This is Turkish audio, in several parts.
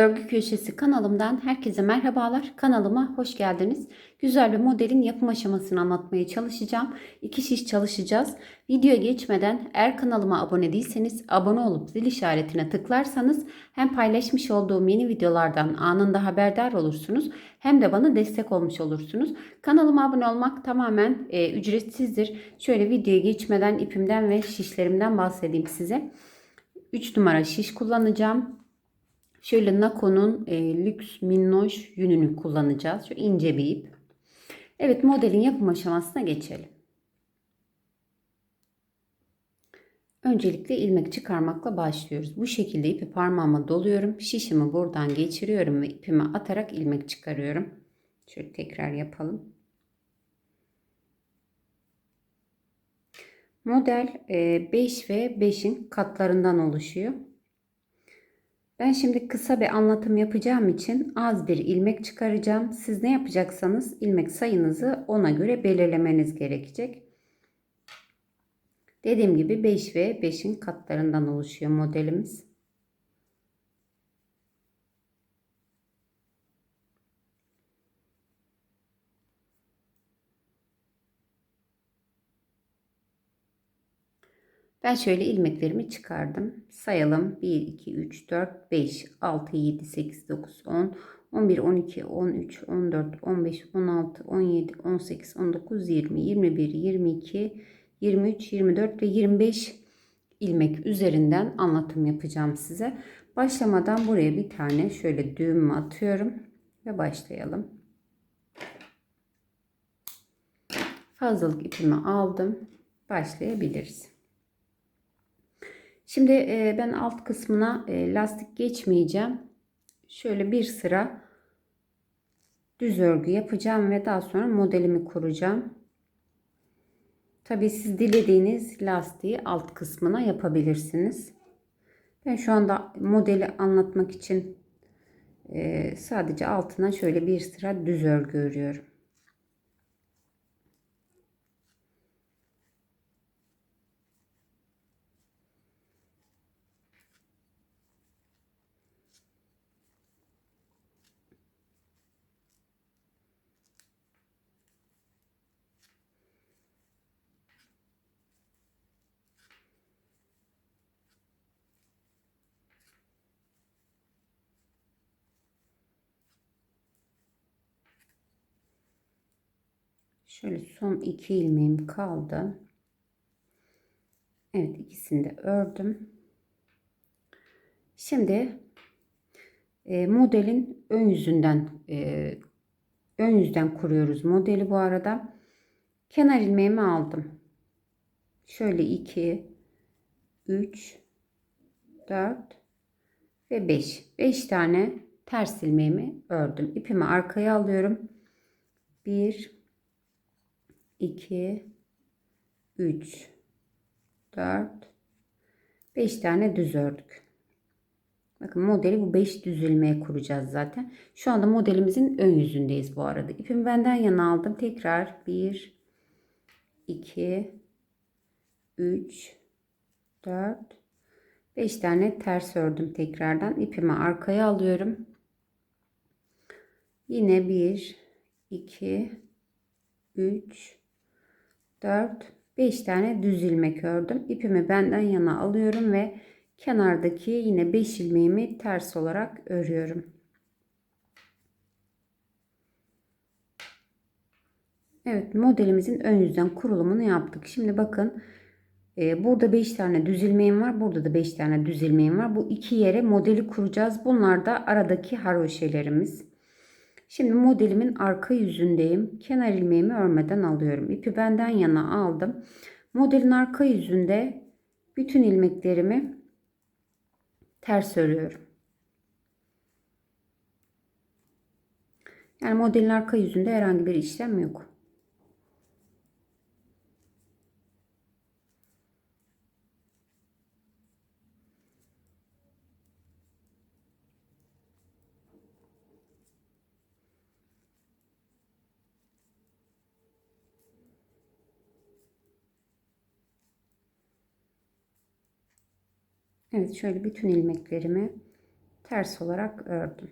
Örgü Köşesi kanalımdan herkese merhabalar. Kanalıma hoş geldiniz. Güzel bir modelin yapım aşamasını anlatmaya çalışacağım. İki şiş çalışacağız. Videoya geçmeden eğer kanalıma abone değilseniz abone olup zil işaretine tıklarsanız hem paylaşmış olduğum yeni videolardan anında haberdar olursunuz hem de bana destek olmuş olursunuz. Kanalıma abone olmak tamamen e, ücretsizdir. Şöyle videoya geçmeden ipimden ve şişlerimden bahsedeyim size. 3 numara şiş kullanacağım. Şöyle Nako'nun e, lüks minnoş yününü kullanacağız. Şu ince bir ip. Evet modelin yapım aşamasına geçelim. Öncelikle ilmek çıkarmakla başlıyoruz. Bu şekilde ipi parmağıma doluyorum. Şişimi buradan geçiriyorum ve ipimi atarak ilmek çıkarıyorum. Şöyle tekrar yapalım. Model 5 ve 5'in katlarından oluşuyor. Ben şimdi kısa bir anlatım yapacağım için az bir ilmek çıkaracağım. Siz ne yapacaksanız ilmek sayınızı ona göre belirlemeniz gerekecek. Dediğim gibi 5 ve 5'in katlarından oluşuyor modelimiz. Ben şöyle ilmeklerimi çıkardım. Sayalım. 1, 2, 3, 4, 5, 6, 7, 8, 9, 10, 11, 12, 13, 14, 15, 16, 17, 18, 19, 20, 21, 22, 23, 24 ve 25 ilmek üzerinden anlatım yapacağım size. Başlamadan buraya bir tane şöyle düğüm atıyorum ve başlayalım. Fazlalık ipimi aldım. Başlayabiliriz. Şimdi e, ben alt kısmına e, lastik geçmeyeceğim. Şöyle bir sıra düz örgü yapacağım ve daha sonra modelimi kuracağım. Tabi siz dilediğiniz lastiği alt kısmına yapabilirsiniz. Ben şu anda modeli anlatmak için e, sadece altına şöyle bir sıra düz örgü örüyorum. Şöyle son iki ilmeğim kaldı. Evet ikisini de ördüm. Şimdi e, modelin ön yüzünden e, ön yüzden kuruyoruz modeli bu arada. Kenar ilmeğimi aldım. Şöyle 2 3 4 ve 5. 5 tane ters ilmeğimi ördüm. İpimi arkaya alıyorum. 1 2 3 4 5 tane düz ördük. Bakın modeli bu 5 düz ilmeğe kuracağız zaten. Şu anda modelimizin ön yüzündeyiz bu arada. İpimi benden yana aldım. Tekrar 1 2 3 4 5 tane ters ördüm tekrardan. İpimi arkaya alıyorum. Yine 1 2 3 4 5 tane düz ilmek ördüm. İpimi benden yana alıyorum ve kenardaki yine 5 ilmeğimi ters olarak örüyorum. Evet modelimizin ön yüzden kurulumunu yaptık. Şimdi bakın e, burada 5 tane düz ilmeğim var. Burada da 5 tane düz ilmeğim var. Bu iki yere modeli kuracağız. Bunlar da aradaki haroşelerimiz. Şimdi modelimin arka yüzündeyim. Kenar ilmeğimi örmeden alıyorum. İpi benden yana aldım. Modelin arka yüzünde bütün ilmeklerimi ters örüyorum. Yani modelin arka yüzünde herhangi bir işlem yok. Evet şöyle bütün ilmeklerimi ters olarak ördüm.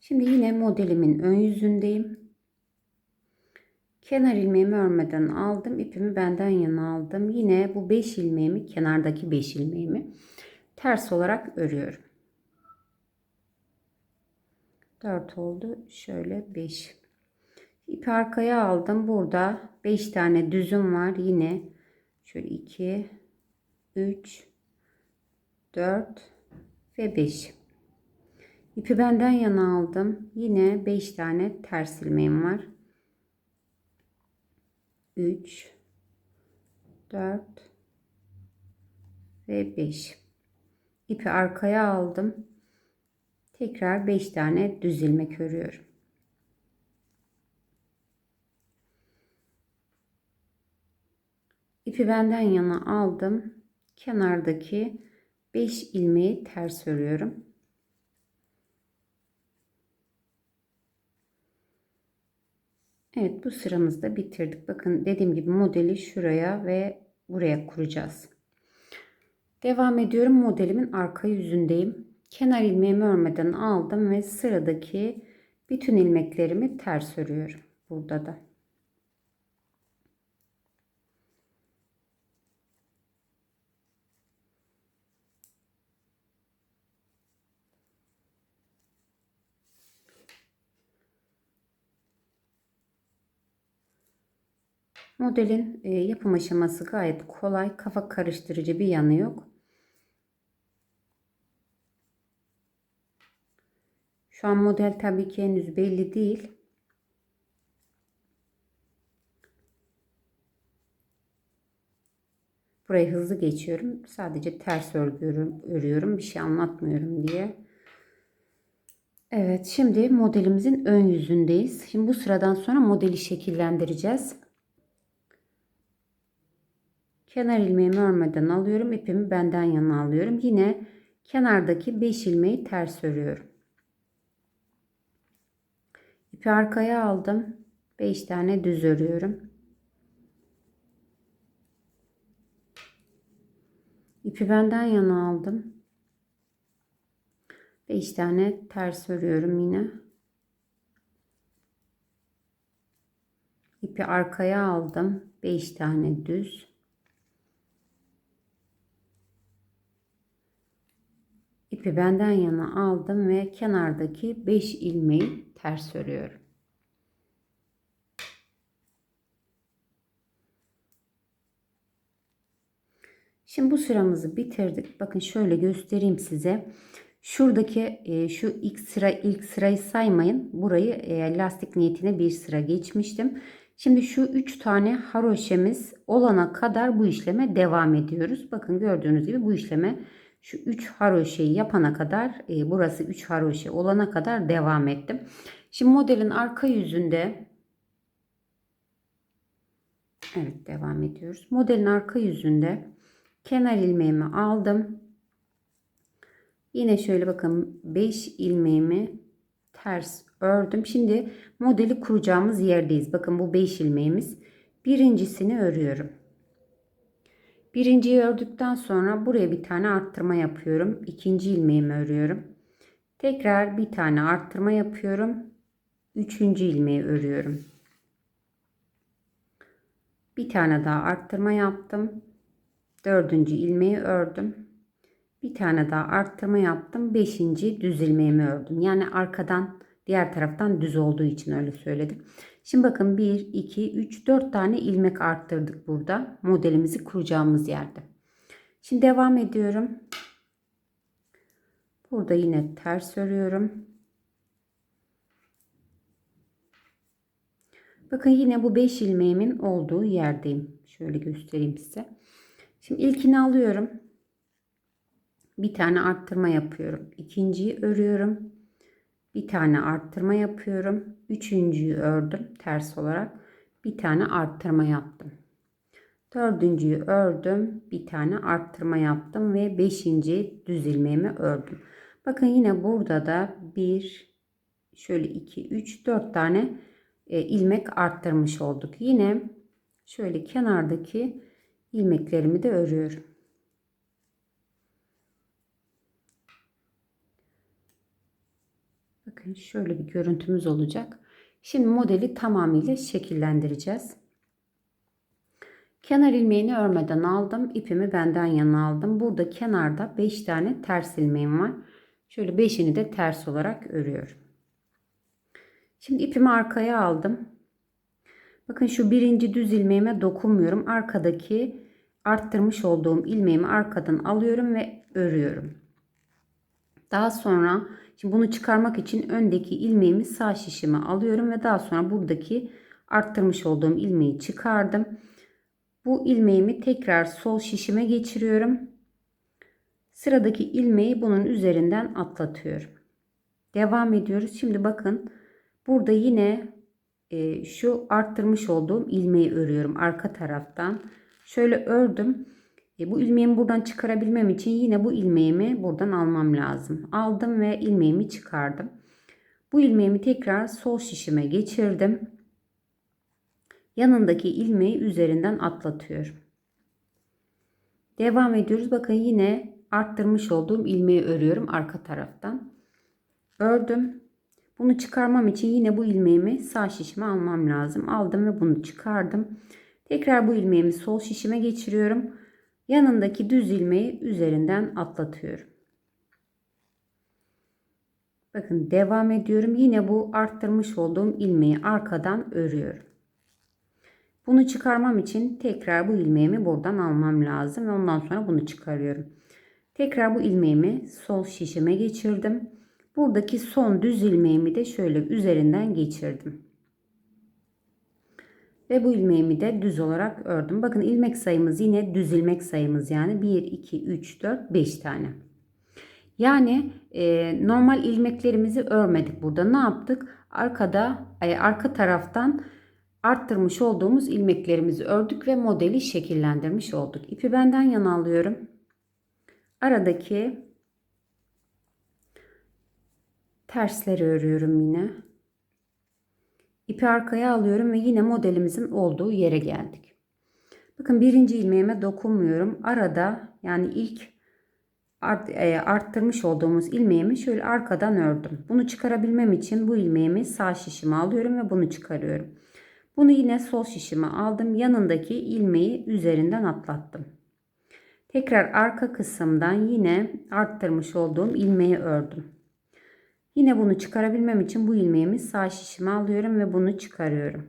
Şimdi yine modelimin ön yüzündeyim. Kenar ilmeğimi örmeden aldım. ipimi benden yana aldım. Yine bu 5 ilmeğimi kenardaki 5 ilmeğimi ters olarak örüyorum. 4 oldu. Şöyle 5. İpi arkaya aldım. Burada 5 tane düzüm var. Yine şöyle 2 3 4 ve 5. İpi benden yana aldım. Yine 5 tane ters ilmeğim var. 3 4 ve 5. İpi arkaya aldım. Tekrar 5 tane düz ilmek örüyorum. İpi benden yana aldım. Kenardaki 5 ilmeği ters örüyorum. Evet bu sıramızda bitirdik. Bakın dediğim gibi modeli şuraya ve buraya kuracağız. Devam ediyorum. Modelimin arka yüzündeyim. Kenar ilmeğimi örmeden aldım ve sıradaki bütün ilmeklerimi ters örüyorum. Burada da. Modelin e, yapım aşaması gayet kolay. Kafa karıştırıcı bir yanı yok. Şu an model tabii ki henüz belli değil. Burayı hızlı geçiyorum. Sadece ters örüyorum, örüyorum. Bir şey anlatmıyorum diye. Evet şimdi modelimizin ön yüzündeyiz. Şimdi bu sıradan sonra modeli şekillendireceğiz. Kenar ilmeğimi örmeden alıyorum. ipimi benden yana alıyorum. Yine kenardaki 5 ilmeği ters örüyorum. İpi arkaya aldım. 5 tane düz örüyorum. İpi benden yana aldım. 5 tane ters örüyorum yine. İpi arkaya aldım. 5 tane düz. İpi benden yana aldım ve kenardaki 5 ilmeği ters örüyorum. Şimdi bu sıramızı bitirdik. Bakın şöyle göstereyim size. Şuradaki e, şu ilk sıra ilk sırayı saymayın. Burayı e, lastik niyetine bir sıra geçmiştim. Şimdi şu 3 tane haroşemiz olana kadar bu işleme devam ediyoruz. Bakın gördüğünüz gibi bu işleme şu 3 haroşeyi yapana kadar e, burası 3 haroşe olana kadar devam ettim. Şimdi modelin arka yüzünde Evet devam ediyoruz. Modelin arka yüzünde kenar ilmeğimi aldım. Yine şöyle bakın 5 ilmeğimi ters ördüm. Şimdi modeli kuracağımız yerdeyiz. Bakın bu 5 ilmeğimiz. Birincisini örüyorum. Birinciyi ördükten sonra buraya bir tane arttırma yapıyorum. İkinci ilmeğimi örüyorum. Tekrar bir tane arttırma yapıyorum. Üçüncü ilmeği örüyorum. Bir tane daha arttırma yaptım. Dördüncü ilmeği ördüm. Bir tane daha arttırma yaptım. Beşinci düz ilmeğimi ördüm. Yani arkadan diğer taraftan düz olduğu için öyle söyledim. Şimdi bakın 1, 2, 3, 4 tane ilmek arttırdık burada. Modelimizi kuracağımız yerde. Şimdi devam ediyorum. Burada yine ters örüyorum. Bakın yine bu 5 ilmeğimin olduğu yerdeyim. Şöyle göstereyim size. Şimdi ilkini alıyorum. Bir tane arttırma yapıyorum. İkinciyi örüyorum bir tane arttırma yapıyorum. Üçüncüyü ördüm ters olarak. Bir tane arttırma yaptım. Dördüncüyü ördüm. Bir tane arttırma yaptım ve beşinci düz ilmeğimi ördüm. Bakın yine burada da bir şöyle iki üç dört tane e, ilmek arttırmış olduk. Yine şöyle kenardaki ilmeklerimi de örüyorum. Bakın şöyle bir görüntümüz olacak. Şimdi modeli tamamıyla şekillendireceğiz. Kenar ilmeğini örmeden aldım. İpimi benden yana aldım. Burada kenarda 5 tane ters ilmeğim var. Şöyle 5'ini de ters olarak örüyorum. Şimdi ipimi arkaya aldım. Bakın şu birinci düz ilmeğime dokunmuyorum. Arkadaki arttırmış olduğum ilmeğimi arkadan alıyorum ve örüyorum. Daha sonra şimdi bunu çıkarmak için öndeki ilmeğimi sağ şişime alıyorum ve daha sonra buradaki arttırmış olduğum ilmeği çıkardım. Bu ilmeğimi tekrar sol şişime geçiriyorum. Sıradaki ilmeği bunun üzerinden atlatıyorum. Devam ediyoruz. Şimdi bakın burada yine e, şu arttırmış olduğum ilmeği örüyorum arka taraftan. Şöyle ördüm. E, bu ilmeğimi buradan çıkarabilmem için yine bu ilmeğimi buradan almam lazım. Aldım ve ilmeğimi çıkardım. Bu ilmeğimi tekrar sol şişime geçirdim. Yanındaki ilmeği üzerinden atlatıyorum. Devam ediyoruz. Bakın yine arttırmış olduğum ilmeği örüyorum arka taraftan. Ördüm. Bunu çıkarmam için yine bu ilmeğimi sağ şişime almam lazım. Aldım ve bunu çıkardım. Tekrar bu ilmeğimi sol şişime geçiriyorum. Yanındaki düz ilmeği üzerinden atlatıyorum. Bakın devam ediyorum. Yine bu arttırmış olduğum ilmeği arkadan örüyorum. Bunu çıkarmam için tekrar bu ilmeğimi buradan almam lazım ve ondan sonra bunu çıkarıyorum. Tekrar bu ilmeğimi sol şişime geçirdim. Buradaki son düz ilmeğimi de şöyle üzerinden geçirdim. Ve bu ilmeğimi de düz olarak ördüm. Bakın ilmek sayımız yine düz ilmek sayımız yani 1, 2, 3, 4, 5 tane. Yani e, normal ilmeklerimizi örmedik burada. Ne yaptık? Arkada, e, arka taraftan arttırmış olduğumuz ilmeklerimizi ördük ve modeli şekillendirmiş olduk. İpi benden yana alıyorum. Aradaki tersleri örüyorum yine. İpi arkaya alıyorum ve yine modelimizin olduğu yere geldik. Bakın birinci ilmeğime dokunmuyorum. Arada yani ilk art, e, arttırmış olduğumuz ilmeğimi şöyle arkadan ördüm. Bunu çıkarabilmem için bu ilmeğimi sağ şişime alıyorum ve bunu çıkarıyorum. Bunu yine sol şişime aldım. Yanındaki ilmeği üzerinden atlattım. Tekrar arka kısımdan yine arttırmış olduğum ilmeği ördüm. Yine bunu çıkarabilmem için bu ilmeğimi sağ şişime alıyorum ve bunu çıkarıyorum.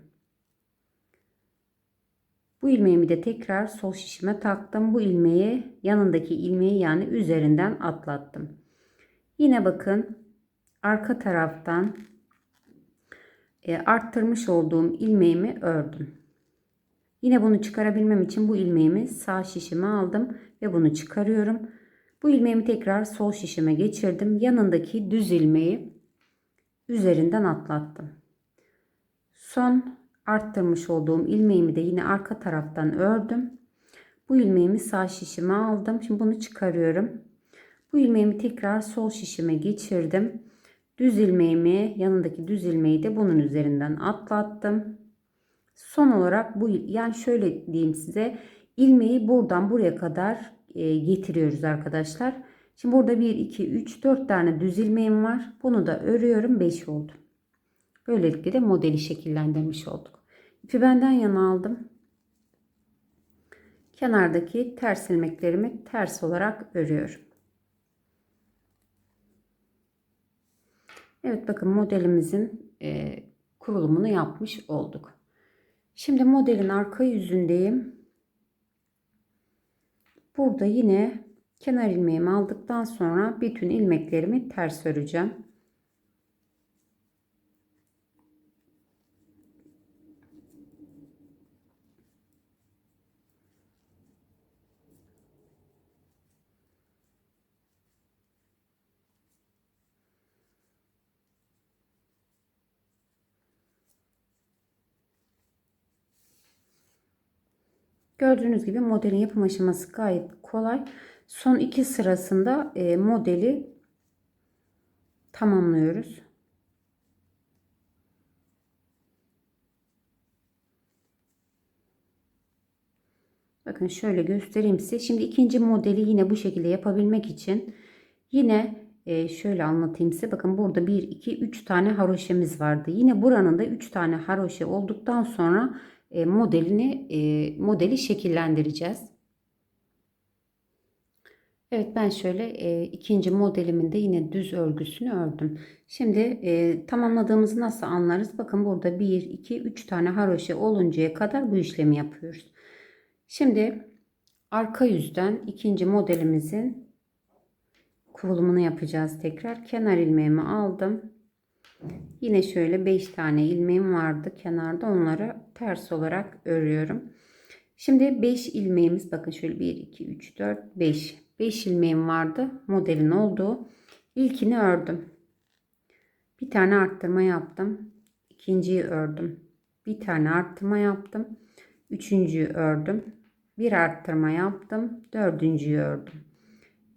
Bu ilmeğimi de tekrar sol şişime taktım. Bu ilmeği yanındaki ilmeği yani üzerinden atlattım. Yine bakın arka taraftan e, arttırmış olduğum ilmeğimi ördüm. Yine bunu çıkarabilmem için bu ilmeğimi sağ şişime aldım ve bunu çıkarıyorum. Bu ilmeğimi tekrar sol şişime geçirdim. Yanındaki düz ilmeği üzerinden atlattım. Son arttırmış olduğum ilmeğimi de yine arka taraftan ördüm. Bu ilmeğimi sağ şişime aldım. Şimdi bunu çıkarıyorum. Bu ilmeğimi tekrar sol şişime geçirdim. Düz ilmeğimi yanındaki düz ilmeği de bunun üzerinden atlattım. Son olarak bu yani şöyle diyeyim size ilmeği buradan buraya kadar getiriyoruz arkadaşlar. Şimdi burada 1, 2, 3, 4 tane düz ilmeğim var. Bunu da örüyorum. 5 oldu. Böylelikle de modeli şekillendirmiş olduk. İpi benden yana aldım. Kenardaki ters ilmeklerimi ters olarak örüyorum. Evet bakın modelimizin e, kurulumunu yapmış olduk. Şimdi modelin arka yüzündeyim. Burada yine kenar ilmeğimi aldıktan sonra bütün ilmeklerimi ters öreceğim. Gördüğünüz gibi modelin yapım aşaması gayet kolay. Son iki sırasında e, modeli tamamlıyoruz. Bakın şöyle göstereyim size. Şimdi ikinci modeli yine bu şekilde yapabilmek için yine e, şöyle anlatayım size. Bakın burada 1, 2, 3 tane haroşemiz vardı. Yine buranın da 3 tane haroşe olduktan sonra e, modelini e, modeli şekillendireceğiz. Evet ben şöyle e, ikinci modelimin de yine düz örgüsünü ördüm. Şimdi e, tamamladığımızı nasıl anlarız? Bakın burada 1, 2, 3 tane haroşe oluncaya kadar bu işlemi yapıyoruz. Şimdi arka yüzden ikinci modelimizin kurulumunu yapacağız tekrar. Kenar ilmeğimi aldım. Yine şöyle 5 tane ilmeğim vardı kenarda onları ters olarak örüyorum. Şimdi 5 ilmeğimiz bakın şöyle 1 2 3 4 5 5 ilmeğim vardı modelin olduğu. İlkini ördüm. Bir tane arttırma yaptım. İkinciyi ördüm. Bir tane arttırma yaptım. Üçüncüyü ördüm. Bir arttırma yaptım. Dördüncüyü ördüm.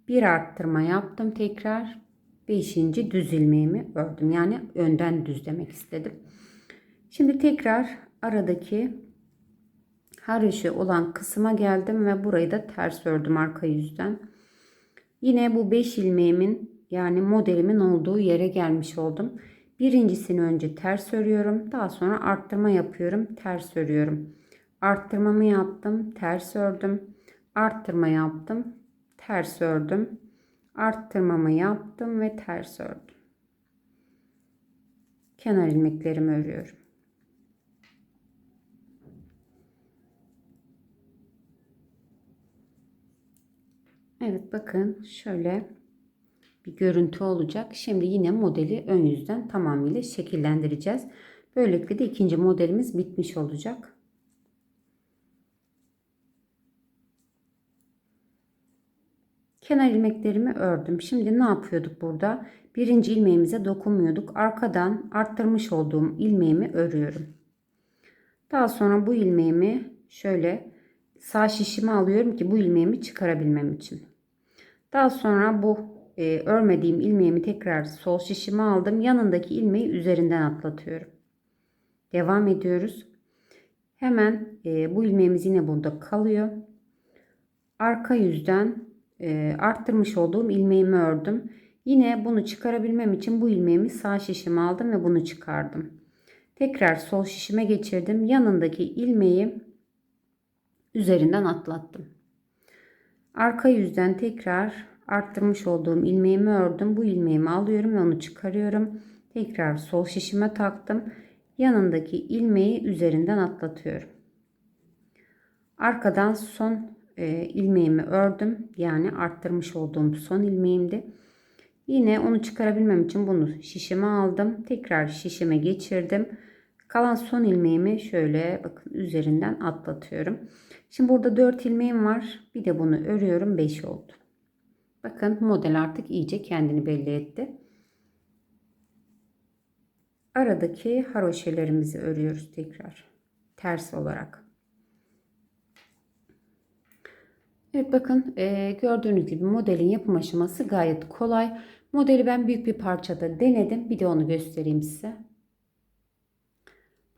Bir arttırma yaptım tekrar. Beşinci düz ilmeğimi ördüm. Yani önden düz demek istedim. Şimdi tekrar aradaki haroşa olan kısma geldim ve burayı da ters ördüm arka yüzden. Yine bu 5 ilmeğimin yani modelimin olduğu yere gelmiş oldum. Birincisini önce ters örüyorum. Daha sonra arttırma yapıyorum. Ters örüyorum. Arttırmamı yaptım. Ters ördüm. Arttırma yaptım. Ters ördüm. Arttırmamı yaptım ve ters ördüm. Kenar ilmeklerimi örüyorum. Evet bakın şöyle bir görüntü olacak. Şimdi yine modeli ön yüzden tamamıyla şekillendireceğiz. Böylelikle de ikinci modelimiz bitmiş olacak. Kenar ilmeklerimi ördüm. Şimdi ne yapıyorduk burada? Birinci ilmeğimize dokunmuyorduk. Arkadan arttırmış olduğum ilmeğimi örüyorum. Daha sonra bu ilmeğimi şöyle sağ şişimi alıyorum ki bu ilmeğimi çıkarabilmem için. Daha sonra bu e, örmediğim ilmeğimi tekrar sol şişime aldım. Yanındaki ilmeği üzerinden atlatıyorum. Devam ediyoruz. Hemen e, bu ilmeğimiz yine burada kalıyor. Arka yüzden e, arttırmış olduğum ilmeğimi ördüm. Yine bunu çıkarabilmem için bu ilmeğimi sağ şişime aldım ve bunu çıkardım. Tekrar sol şişime geçirdim. Yanındaki ilmeği üzerinden atlattım. Arka yüzden tekrar arttırmış olduğum ilmeğimi ördüm. Bu ilmeğimi alıyorum ve onu çıkarıyorum. Tekrar sol şişime taktım. Yanındaki ilmeği üzerinden atlatıyorum. Arkadan son e, ilmeğimi ördüm. Yani arttırmış olduğum son ilmeğimdi. Yine onu çıkarabilmem için bunu şişime aldım. Tekrar şişime geçirdim. Kalan son ilmeğimi şöyle bakın üzerinden atlatıyorum. Şimdi burada 4 ilmeğim var. Bir de bunu örüyorum. 5 oldu. Bakın model artık iyice kendini belli etti. Aradaki haroşelerimizi örüyoruz tekrar. Ters olarak. Evet bakın e, gördüğünüz gibi modelin yapım aşaması gayet kolay. Modeli ben büyük bir parçada denedim. Bir de onu göstereyim size.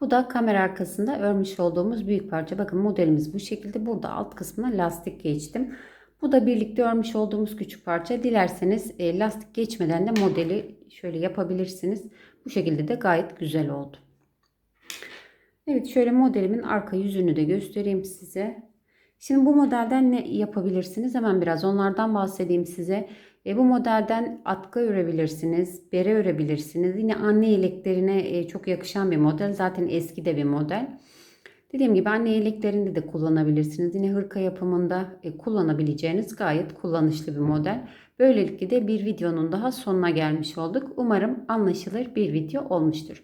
Bu da kamera arkasında örmüş olduğumuz büyük parça. Bakın modelimiz bu şekilde. Burada alt kısmına lastik geçtim. Bu da birlikte örmüş olduğumuz küçük parça. Dilerseniz e, lastik geçmeden de modeli şöyle yapabilirsiniz. Bu şekilde de gayet güzel oldu. Evet şöyle modelimin arka yüzünü de göstereyim size. Şimdi bu modelden ne yapabilirsiniz? Hemen biraz onlardan bahsedeyim size. E, bu modelden atkı örebilirsiniz, bere örebilirsiniz. Yine anne yeleklerine e, çok yakışan bir model. Zaten eski de bir model. Dediğim gibi anne yeleklerinde de kullanabilirsiniz. Yine hırka yapımında e, kullanabileceğiniz gayet kullanışlı bir model. Böylelikle de bir videonun daha sonuna gelmiş olduk. Umarım anlaşılır bir video olmuştur.